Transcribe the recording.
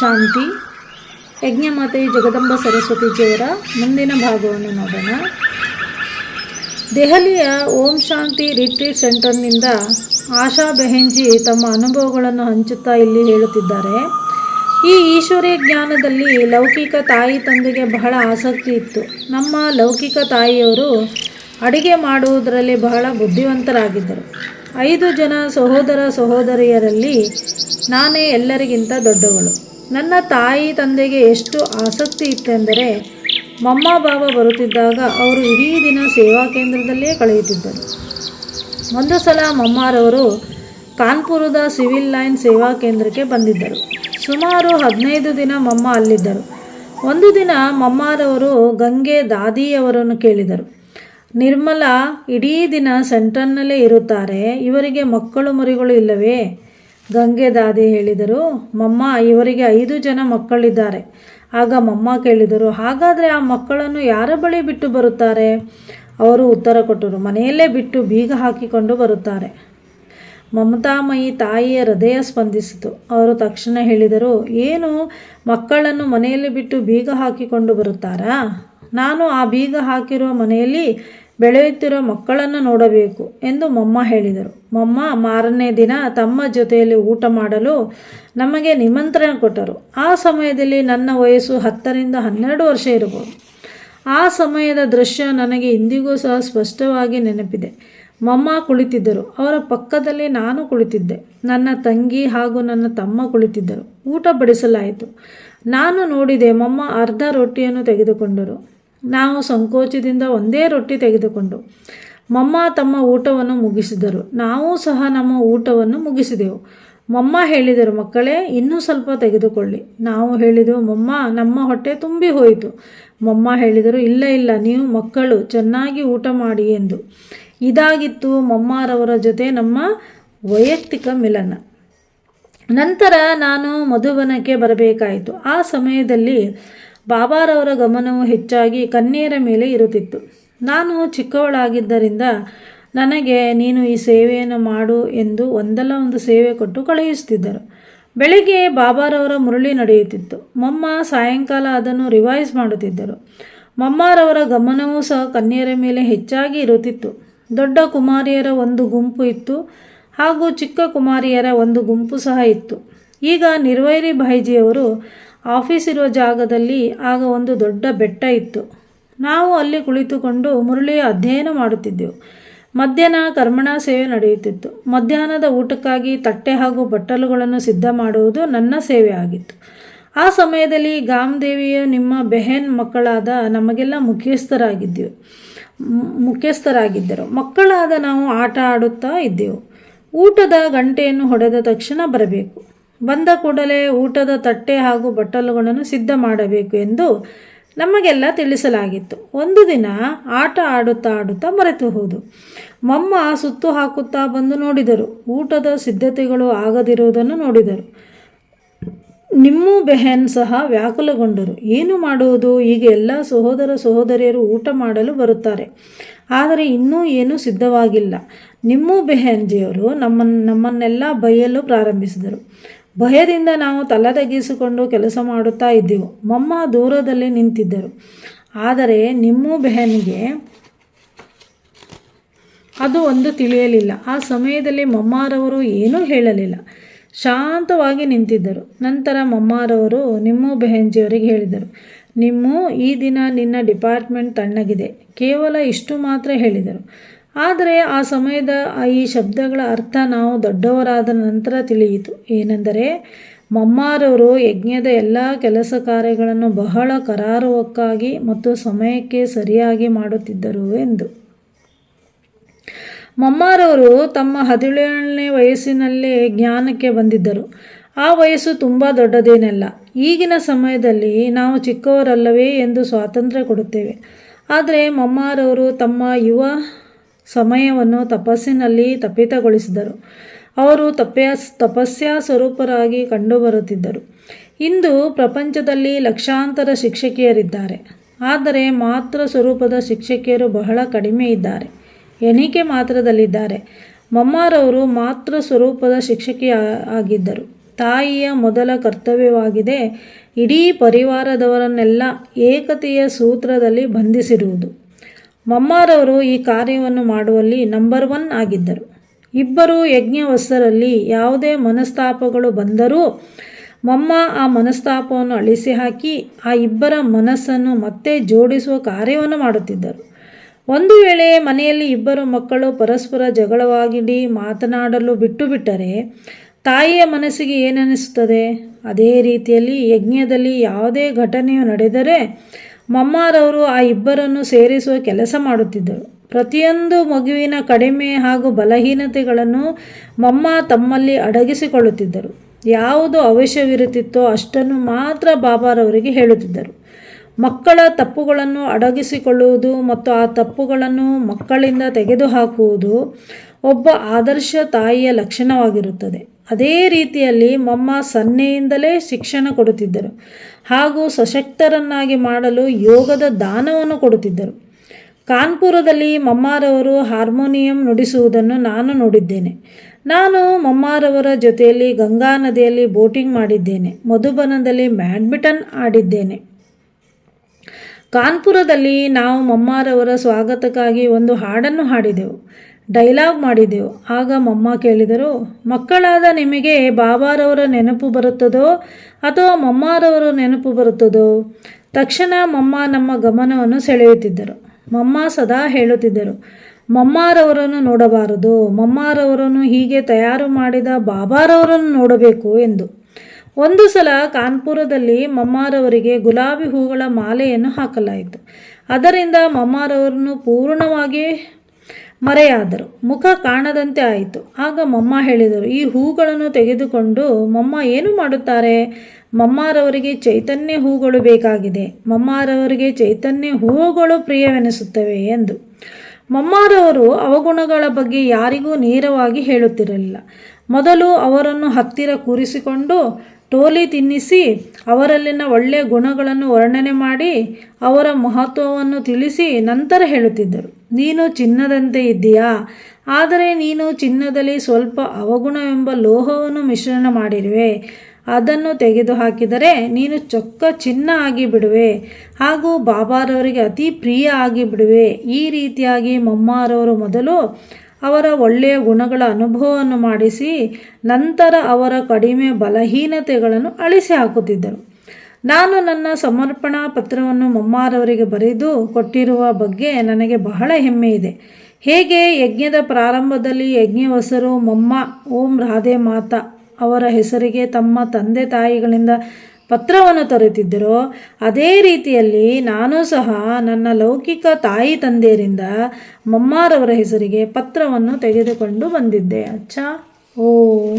ಶಾಂತಿ. ಯಜ್ಞಮಾತೆ ಜಗದಂಬ ಸರಸ್ವತಿ ಸರಸ್ವತಿಜಿಯವರ ಮುಂದಿನ ಭಾಗವನ್ನು ನೋಡೋಣ. ದೆಹಲಿಯ ಓಂ ಶಾಂತಿ ರಿಟ್ರೀಟ್ ಸೆಂಟರ್ನಿಂದ ಆಶಾ ಬೆಹೆಂಜಿ ತಮ್ಮ ಅನುಭವಗಳನ್ನು ಹಂಚುತ್ತಾ ಇಲ್ಲಿ ಹೇಳುತ್ತಿದ್ದಾರೆ. ಈ ಈಶ್ವರೀಯ ಜ್ಞಾನದಲ್ಲಿ ಲೌಕಿಕ ತಾಯಿ ತಂದೆಗೆ ಬಹಳ ಆಸಕ್ತಿ ಇತ್ತು. ನಮ್ಮ ಲೌಕಿಕ ತಾಯಿಯವರು ಅಡುಗೆ ಮಾಡುವುದರಲ್ಲಿ ಬಹಳ ಬುದ್ಧಿವಂತರಾಗಿದ್ದರು. ಐದು ಜನ ಸಹೋದರ ಸಹೋದರಿಯರಲ್ಲಿ ನಾನೇ ಎಲ್ಲರಿಗಿಂತ ದೊಡ್ಡವಳು. ನನ್ನ ತಾಯಿ ತಂದೆಗೆ ಎಷ್ಟು ಆಸಕ್ತಿ ಇತ್ತೆಂದರೆ ಮಮ್ಮ ಬಾಬಾ ಬರುತ್ತಿದ್ದಾಗ ಅವರು ಇಡೀ ದಿನ ಸೇವಾ ಕೇಂದ್ರದಲ್ಲೇ ಕಳೆಯುತ್ತಿದ್ದರು. ಒಂದು ಸಲ ಮಮ್ಮಾರವರು ಕಾನ್ಪುರದ ಸಿವಿಲ್ ಲೈನ್ ಸೇವಾ ಕೇಂದ್ರಕ್ಕೆ ಬಂದಿದ್ದರು. ಸುಮಾರು ಹದಿನೈದು ದಿನ ಮಮ್ಮ ಅಲ್ಲಿದ್ದರು. ಒಂದು ದಿನ ಮಮ್ಮಾರವರು ಗಂಗೆ ದಾದಿಯವರನ್ನು ಕೇಳಿದರು. ನಿರ್ಮಲಾ, ಇಡೀ ದಿನ ಸೆಂಟರ್ನಲ್ಲೇ ಇರುತ್ತಾರೆ, ಇವರಿಗೆ ಮಕ್ಕಳು ಮರಿಗಳು ಇಲ್ಲವೇ? ಗಂಗೆ ದಾದಿ ಹೇಳಿದರು, ಮಮ್ಮ, ಇವರಿಗೆ ಐದು ಜನ ಮಕ್ಕಳಿದ್ದಾರೆ. ಆಗ ಮಮ್ಮ ಕೇಳಿದರು, ಹಾಗಾದರೆ ಆ ಮಕ್ಕಳನ್ನು ಯಾರ ಬಳಿ ಬಿಟ್ಟು ಬರುತ್ತಾರೆ? ಅವರು ಉತ್ತರ ಕೊಟ್ಟರು, ಮನೆಯಲ್ಲೇ ಬಿಟ್ಟು ಬೀಗ ಹಾಕಿಕೊಂಡು ಬರುತ್ತಾರೆ. ಮಮತಾಮಯಿ ತಾಯಿಯ ಹೃದಯ ಸ್ಪಂದಿಸಿತು. ಅವರು ತಕ್ಷಣ ಹೇಳಿದರು, ಏನು, ಮಕ್ಕಳನ್ನು ಮನೆಯಲ್ಲಿ ಬಿಟ್ಟು ಬೀಗ ಹಾಕಿಕೊಂಡು ಬರುತ್ತಾರಾ? ನಾನು ಆ ಬೀಗ ಹಾಕಿರುವ ಮನೆಯಲ್ಲಿ ಬೆಳೆಯುತ್ತಿರುವ ಮಕ್ಕಳನ್ನು ನೋಡಬೇಕು ಎಂದು ಮೊಮ್ಮ ಹೇಳಿದರು. ಮೊಮ್ಮ, ಮಾರನೇ ದಿನ ತಮ್ಮ ಜೊತೆಯಲ್ಲಿ ಊಟ ಮಾಡಲು ನಮಗೆ ನಿಮಂತ್ರಣ ಕೊಟ್ಟರು. ಆ ಸಮಯದಲ್ಲಿ ನನ್ನ ವಯಸ್ಸು ಹತ್ತರಿಂದ ಹನ್ನೆರಡು ವರ್ಷ ಇರಬಹುದು. ಆ ಸಮಯದ ದೃಶ್ಯ ನನಗೆ ಇಂದಿಗೂ ಸಹ ಸ್ಪಷ್ಟವಾಗಿ ನೆನಪಿದೆ. ಮೊಮ್ಮ ಕುಳಿತಿದ್ದರು. ಅವರ ಪಕ್ಕದಲ್ಲಿ ನಾನು ಕುಳಿತಿದ್ದೆ. ನನ್ನ ತಂಗಿ ಹಾಗೂ ನನ್ನ ತಮ್ಮ ಕುಳಿತಿದ್ದರು. ಊಟ ಬಡಿಸಲಾಯಿತು. ನಾನು ನೋಡಿದೆ ಮೊಮ್ಮ ಅರ್ಧ ರೊಟ್ಟಿಯನ್ನು ತೆಗೆದುಕೊಂಡರು. ನಾವು ಸಂಕೋಚದಿಂದ ಒಂದೇ ರೊಟ್ಟಿ ತೆಗೆದುಕೊಂಡು ಮಮ್ಮ ತಮ್ಮ ಊಟವನ್ನು ಮುಗಿಸಿದರು. ನಾವು ಸಹ ನಮ್ಮ ಊಟವನ್ನು ಮುಗಿಸಿದೆವು. ಮಮ್ಮ ಹೇಳಿದರು, ಮಕ್ಕಳೇ, ಇನ್ನೂ ಸ್ವಲ್ಪ ತೆಗೆದುಕೊಳ್ಳಿ. ನಾವು ಹೇಳಿದೆವು, ಮಮ್ಮ, ನಮ್ಮ ಹೊಟ್ಟೆ ತುಂಬಿ ಹೋಯಿತು. ಮಮ್ಮ ಹೇಳಿದರು, ಇಲ್ಲ ಇಲ್ಲ, ನೀವು ಮಕ್ಕಳು, ಚೆನ್ನಾಗಿ ಊಟ ಮಾಡಿ ಎಂದು. ಇದಾಗಿತ್ತು ಮಮ್ಮಾರವರ ಜೊತೆ ನಮ್ಮ ವೈಯಕ್ತಿಕ ಮಿಲನ. ನಂತರ ನಾನು ಮಧುಬನಕ್ಕೆ ಬರಬೇಕಾಯಿತು. ಆ ಸಮಯದಲ್ಲಿ ಬಾಬಾರವರ ಗಮನವು ಹೆಚ್ಚಾಗಿ ಕನ್ಯೆಯರ ಮೇಲೆ ಇರುತ್ತಿತ್ತು. ನಾನು ಚಿಕ್ಕವಳಾಗಿದ್ದರಿಂದ ನನಗೆ ನೀನು ಈ ಸೇವೆಯನ್ನು ಮಾಡು ಎಂದು ಒಂದಲ್ಲ ಒಂದು ಸೇವೆ ಕೊಟ್ಟು ಕಳುಹಿಸುತ್ತಿದ್ದರು. ಬೆಳಿಗ್ಗೆ ಬಾಬಾರವರ ಮುರಳಿ ನಡೆಯುತ್ತಿತ್ತು. ಮಮ್ಮ ಸಾಯಂಕಾಲ ಅದನ್ನು ರಿವೈಸ್ ಮಾಡುತ್ತಿದ್ದರು. ಮಮ್ಮಾರವರ ಗಮನವೂ ಸಹ ಕನ್ಯೆಯರ ಮೇಲೆ ಹೆಚ್ಚಾಗಿ ಇರುತ್ತಿತ್ತು. ದೊಡ್ಡ ಕುಮಾರಿಯರ ಒಂದು ಗುಂಪು ಇತ್ತು ಹಾಗೂ ಚಿಕ್ಕ ಕುಮಾರಿಯರ ಒಂದು ಗುಂಪು ಸಹ ಇತ್ತು. ಈಗ ನಿರ್ವೈರಿ ಭಾಯ್ಜಿಯವರು ಆಫೀಸ್ ಇರುವ ಜಾಗದಲ್ಲಿ ಆಗ ಒಂದು ದೊಡ್ಡ ಬೆಟ್ಟ ಇತ್ತು. ನಾವು ಅಲ್ಲಿ ಕುಳಿತುಕೊಂಡು ಮುರಳಿಯ ಅಧ್ಯಯನ ಮಾಡುತ್ತಿದ್ದೆವು. ಮಧ್ಯಾಹ್ನ ಕರ್ಮಣ ಸೇವೆ ನಡೆಯುತ್ತಿತ್ತು. ಮಧ್ಯಾಹ್ನದ ಊಟಕ್ಕಾಗಿ ತಟ್ಟೆ ಹಾಗೂ ಬಟ್ಟಲುಗಳನ್ನು ಸಿದ್ಧ ಮಾಡುವುದು ನನ್ನ ಸೇವೆ ಆಗಿತ್ತು. ಆ ಸಮಯದಲ್ಲಿ ಗಾಮದೇವಿಯು ನಿಮ್ಮ ಬೆಹೆನ್ ಮಕ್ಕಳಾದ ನಮಗೆಲ್ಲ ಮುಖ್ಯಸ್ಥರಾಗಿದ್ದೆವು. ಮುಖ್ಯಸ್ಥರಾಗಿದ್ದರು. ಮಕ್ಕಳಾದ ನಾವು ಆಟ ಆಡುತ್ತಾ ಇದ್ದೆವು. ಊಟದ ಗಂಟೆಯನ್ನು ಹೊಡೆದ ತಕ್ಷಣ ಬರಬೇಕು. ಬಂದ ಕೂಡಲೇ ಊಟದ ತಟ್ಟೆ ಹಾಗೂ ಬಟ್ಟಲುಗಳನ್ನು ಸಿದ್ಧ ಮಾಡಬೇಕು ಎಂದು ನಮಗೆಲ್ಲ ತಿಳಿಸಲಾಗಿತ್ತು. ಒಂದು ದಿನ ಆಟ ಆಡುತ್ತಾ ಆಡುತ್ತಾ ಮರೆತು ಹೋದು. ಮಮ್ಮ ಸುತ್ತು ಹಾಕುತ್ತಾ ಬಂದು ನೋಡಿದರು. ಊಟದ ಸಿದ್ಧತೆಗಳು ಆಗದಿರುವುದನ್ನು ನೋಡಿದರು. ನಿಮ್ಮೂ ಬೆಹೆನ್ ಸಹ ವ್ಯಾಕುಲಗೊಂಡರು. ಏನು ಮಾಡುವುದು? ಈಗ ಎಲ್ಲ ಸಹೋದರ ಸಹೋದರಿಯರು ಊಟ ಮಾಡಲು ಬರುತ್ತಾರೆ. ಆದರೆ ಇನ್ನೂ ಏನೂ ಸಿದ್ಧವಾಗಿಲ್ಲ. ನಿಮ್ಮೂ ಬೆಹೆನ್ಜಿಯವರು ನಮ್ಮನ್ನು ನಮ್ಮನ್ನೆಲ್ಲ ಬೈಯಲು ಪ್ರಾರಂಭಿಸಿದರು. ಭಯದಿಂದ ನಾವು ತಲೆ ತಗ್ಗಿಸಿಕೊಂಡು ಕೆಲಸ ಮಾಡುತ್ತಾ ಇದ್ದೆವು. ಮಮ್ಮ ದೂರದಲ್ಲಿ ನಿಂತಿದ್ದರು. ಆದರೆ ನಿಮ್ಮ ಬೆಹನಿಗೆ ಅದು ಒಂದು ತಿಳಿಯಲಿಲ್ಲ. ಆ ಸಮಯದಲ್ಲಿ ಮಮ್ಮಾರವರು ಏನೂ ಹೇಳಲಿಲ್ಲ. ಶಾಂತವಾಗಿ ನಿಂತಿದ್ದರು. ನಂತರ ಮಮ್ಮಾರವರು ನಿಮ್ಮ ಬೆಹೆಂಜಿಯವರಿಗೆ ಹೇಳಿದರು, ನಿಮ್ಮ ಈ ದಿನ ನಿನ್ನ ಡಿಪಾರ್ಟ್ಮೆಂಟ್ ತಣ್ಣಗಿದೆ. ಕೇವಲ ಇಷ್ಟು ಮಾತ್ರ ಹೇಳಿದರು. ಆದರೆ ಆ ಸಮಯದ ಈ ಶಬ್ದಗಳ ಅರ್ಥ ನಾವು ದೊಡ್ಡವರಾದ ನಂತರ ತಿಳಿಯಿತು. ಏನೆಂದರೆ, ಮಮ್ಮಾರವರು ಯಜ್ಞದ ಎಲ್ಲ ಕೆಲಸ ಕಾರ್ಯಗಳನ್ನು ಬಹಳ ಕರಾರುವಕ್ಕಾಗಿ ಮತ್ತು ಸಮಯಕ್ಕೆ ಸರಿಯಾಗಿ ಮಾಡುತ್ತಿದ್ದರು ಎಂದು. ಮಮ್ಮಾರವರು ತಮ್ಮ ಹದಿನೇಳನೇ ವಯಸ್ಸಿನಲ್ಲೇ ಜ್ಞಾನಕ್ಕೆ ಬಂದಿದ್ದರು. ಆ ವಯಸ್ಸು ತುಂಬ ದೊಡ್ಡದೇನಲ್ಲ. ಈಗಿನ ಸಮಯದಲ್ಲಿ ನಾವು ಚಿಕ್ಕವರಲ್ಲವೇ ಎಂದು ಸ್ವಾತಂತ್ರ್ಯ ಕೊಡುತ್ತೇವೆ. ಆದರೆ ಮಮ್ಮಾರವರು ತಮ್ಮ ಯುವ ಸಮಯವನ್ನು ತಪಸ್ಸಿನಲ್ಲಿ ತಪ್ಪಿತಗೊಳಿಸಿದರು. ಅವರು ತಪ್ಪೆಯ ತಪಸ್ಯ ಸ್ವರೂಪರಾಗಿ ಕಂಡುಬರುತ್ತಿದ್ದರು. ಇಂದು ಪ್ರಪಂಚದಲ್ಲಿ ಲಕ್ಷಾಂತರ ಶಿಕ್ಷಕಿಯರಿದ್ದಾರೆ. ಆದರೆ ಮಾತೃ ಸ್ವರೂಪದ ಶಿಕ್ಷಕಿಯರು ಬಹಳ ಕಡಿಮೆ ಇದ್ದಾರೆ. ಎಣಿಕೆ ಮಾತ್ರದಲ್ಲಿದ್ದಾರೆ. ಮಮ್ಮಾರವರು ಮಾತೃ ಸ್ವರೂಪದ ಶಿಕ್ಷಕಿ ಆಗಿದ್ದರು. ತಾಯಿಯ ಮೊದಲ ಕರ್ತವ್ಯವಾಗಿದೆ ಇಡೀ ಪರಿವಾರದವರನ್ನೆಲ್ಲ ಏಕತೆಯ ಸೂತ್ರದಲ್ಲಿ ಬಂಧಿಸಿರುವುದು. ಮಮ್ಮಾರವರು ಈ ಕಾರ್ಯವನ್ನು ಮಾಡುವಲ್ಲಿ ನಂಬರ್ ಒನ್ ಆಗಿದ್ದರು. ಇಬ್ಬರು ಯಜ್ಞವಸ್ತರಲ್ಲಿ ಯಾವುದೇ ಮನಸ್ತಾಪಗಳು ಬಂದರೂ ಮಮ್ಮ ಆ ಮನಸ್ತಾಪವನ್ನು ಅಳಿಸಿ ಹಾಕಿ ಆ ಇಬ್ಬರ ಮನಸ್ಸನ್ನು ಮತ್ತೆ ಜೋಡಿಸುವ ಕಾರ್ಯವನ್ನು ಮಾಡುತ್ತಿದ್ದರು. ಒಂದು ವೇಳೆ ಮನೆಯಲ್ಲಿ ಇಬ್ಬರು ಮಕ್ಕಳು ಪರಸ್ಪರ ಜಗಳವಾಗಿಡಿ ಮಾತನಾಡಲು ಬಿಟ್ಟು ಬಿಟ್ಟರೆ ತಾಯಿಯ ಮನಸ್ಸಿಗೆ ಏನನಿಸುತ್ತದೆ? ಅದೇ ರೀತಿಯಲ್ಲಿ ಯಜ್ಞದಲ್ಲಿ ಯಾವುದೇ ಘಟನೆಯು ನಡೆದರೆ ಮಮ್ಮಾರವರು ಆ ಇಬ್ಬರನ್ನು ಸೇರಿಸುವ ಕೆಲಸ ಮಾಡುತ್ತಿದ್ದರು. ಪ್ರತಿಯೊಂದು ಮಗುವಿನ ಕಡಿಮೆ ಹಾಗೂ ಬಲಹೀನತೆಗಳನ್ನು ಮಮ್ಮ ತಮ್ಮಲ್ಲಿ ಅಡಗಿಸಿಕೊಳ್ಳುತ್ತಿದ್ದರು. ಯಾವುದು ಅವಶ್ಯವಿರುತ್ತಿತ್ತೋ ಅಷ್ಟನ್ನು ಮಾತ್ರ ಬಾಬಾರವರಿಗೆ ಹೇಳುತ್ತಿದ್ದರು. ಮಕ್ಕಳ ತಪ್ಪುಗಳನ್ನು ಅಡಗಿಸಿಕೊಳ್ಳುವುದು ಮತ್ತು ಆ ತಪ್ಪುಗಳನ್ನು ಮಕ್ಕಳಿಂದ ತೆಗೆದುಹಾಕುವುದು ಒಬ್ಬ ಆದರ್ಶ ತಾಯಿಯ ಲಕ್ಷಣವಾಗಿರುತ್ತದೆ. ಅದೇ ರೀತಿಯಲ್ಲಿ ಮಮ್ಮ ಸನ್ನೆಯಿಂದಲೇ ಶಿಕ್ಷಣ ಕೊಡುತ್ತಿದ್ದರು. ಹಾಗೂ ಸಶಕ್ತರನ್ನಾಗಿ ಮಾಡಲು ಯೋಗದ ದಾನವನ್ನು ಕೊಡುತ್ತಿದ್ದರು. ಕಾನ್ಪುರದಲ್ಲಿ ಮಮ್ಮಾರವರು ಹಾರ್ಮೋನಿಯಂ ನುಡಿಸುವುದನ್ನು ನಾನು ನೋಡಿದ್ದೇನೆ. ನಾನು ಮಮ್ಮಾರವರ ಜೊತೆಯಲ್ಲಿ ಗಂಗಾ ನದಿಯಲ್ಲಿ ಬೋಟಿಂಗ್ ಮಾಡಿದ್ದೇನೆ. ಮಧುಬನದಲ್ಲಿ ಬ್ಯಾಡ್ಮಿಂಟನ್ ಆಡಿದ್ದೇನೆ. ಕಾನ್ಪುರದಲ್ಲಿ ನಾವು ಮಮ್ಮಾರವರ ಸ್ವಾಗತಕ್ಕಾಗಿ ಒಂದು ಹಾಡನ್ನು ಹಾಡಿದೆವು. ಡೈಲಾಗ್ ಮಾಡಿದೆವು. ಆಗ ಮಮ್ಮ ಕೇಳಿದರು, ಮಕ್ಕಳಾದ ನಿಮಗೆ ಬಾಬಾರವರ ನೆನಪು ಬರುತ್ತದೋ ಅಥವಾ ಮಮ್ಮಾರವರ ನೆನಪು ಬರುತ್ತದೋ? ತಕ್ಷಣ ಮಮ್ಮ ನಮ್ಮ ಗಮನವನ್ನು ಸೆಳೆಯುತ್ತಿದ್ದರು. ಮಮ್ಮ ಸದಾ ಹೇಳುತ್ತಿದ್ದರು, ಮಮ್ಮಾರವರನ್ನು ನೋಡಬಾರದು, ಮಮ್ಮಾರವರನ್ನು ಹೀಗೆ ತಯಾರು ಮಾಡಿದ ಬಾಬಾರವರನ್ನು ನೋಡಬೇಕು ಎಂದು. ಒಂದು ಸಲ ಕಾನ್ಪುರದಲ್ಲಿ ಮಮ್ಮಾರವರಿಗೆ ಗುಲಾಬಿ ಹೂಗಳ ಮಾಲೆಯನ್ನು ಹಾಕಲಾಯಿತು. ಅದರಿಂದ ಮಮ್ಮಾರವರನ್ನು ಪೂರ್ಣವಾಗಿ ಮರೆಯಾದರು. ಮುಖ ಕಾಣದಂತೆ ಆಯಿತು. ಆಗ ಮೊಮ್ಮ ಹೇಳಿದರು, ಈ ಹೂಗಳನ್ನು ತೆಗೆದುಕೊಂಡು ಮಮ್ಮ ಏನು ಮಾಡುತ್ತಾರೆ? ಮಮ್ಮಾರವರಿಗೆ ಚೈತನ್ಯ ಹೂಗಳು ಬೇಕಾಗಿದೆ. ಮಮ್ಮಾರವರಿಗೆ ಚೈತನ್ಯ ಹೂಗಳು ಪ್ರಿಯವೆನಿಸುತ್ತವೆ ಎಂದು. ಮಮ್ಮಾರವರು ಅವಗುಣಗಳ ಬಗ್ಗೆ ಯಾರಿಗೂ ನೇರವಾಗಿ ಹೇಳುತ್ತಿರಲಿಲ್ಲ. ಮೊದಲು ಅವರನ್ನು ಹತ್ತಿರ ಕೂರಿಸಿಕೊಂಡು ಟೋಲಿ ತಿನ್ನಿಸಿ, ಅವರಲ್ಲಿನ ಒಳ್ಳೆಯ ಗುಣಗಳನ್ನು ವರ್ಣನೆ ಮಾಡಿ, ಅವರ ಮಹತ್ವವನ್ನು ತಿಳಿಸಿ ನಂತರ ಹೇಳುತ್ತಿದ್ದರು. ನೀನು ಚಿನ್ನದಂತೆ ಇದ್ದೀಯಾ? ಆದರೆ ನೀನು ಚಿನ್ನದಲ್ಲಿ ಸ್ವಲ್ಪ ಅವಗುಣವೆಂಬ ಲೋಹವನ್ನು ಮಿಶ್ರಣ ಮಾಡಿರುವೆ. ಅದನ್ನು ತೆಗೆದುಹಾಕಿದರೆ ನೀನು ಚೊಕ್ಕ ಚಿನ್ನ ಆಗಿ ಬಿಡುವೆ ಹಾಗೂ ಬಾಬಾರವರಿಗೆ ಅತಿ ಪ್ರಿಯ ಆಗಿ ಬಿಡುವೆ ಈ ರೀತಿಯಾಗಿ ಮೊಮ್ಮಾರವರು ಮೊದಲು ಅವರ ಒಳ್ಳೆಯ ಗುಣಗಳ ಅನುಭವವನ್ನು ಮಾಡಿಸಿ, ನಂತರ ಅವರ ಕಡಿಮೆ ಬಲಹೀನತೆಗಳನ್ನು ಅಳಿಸಿ ಹಾಕುತ್ತಿದ್ದರು. ನಾನು ನನ್ನ ಸಮರ್ಪಣಾ ಪತ್ರವನ್ನು ಮೊಮ್ಮಾರವರಿಗೆ ಬರೆದು ಕೊಟ್ಟಿರುವ ಬಗ್ಗೆ ನನಗೆ ಬಹಳ ಹೆಮ್ಮೆ ಇದೆ. ಹೇಗೆ ಯಜ್ಞದ ಪ್ರಾರಂಭದಲ್ಲಿ ಯಜ್ಞವಸರು ಮೊಮ್ಮ ಓಂ ರಾಧೆ ಮಾತಾ ಅವರ ಹೆಸರಿಗೆ ತಮ್ಮ ತಂದೆ ತಾಯಿಗಳಿಂದ ಪತ್ರವನ್ನು ತೊರೆತಿದ್ದರೋ ಅದೇ ರೀತಿಯಲ್ಲಿ ನಾನು ಸಹ ನನ್ನ ಲೌಕಿಕ ತಾಯಿ ತಂದೆಯರಿಂದ ಮಮ್ಮಾರವರ ಹೆಸರಿಗೆ ಪತ್ರವನ್ನು ತೆಗೆದುಕೊಂಡು ಬಂದಿದ್ದೆ. ಅಚ್ಚ. ಓಂ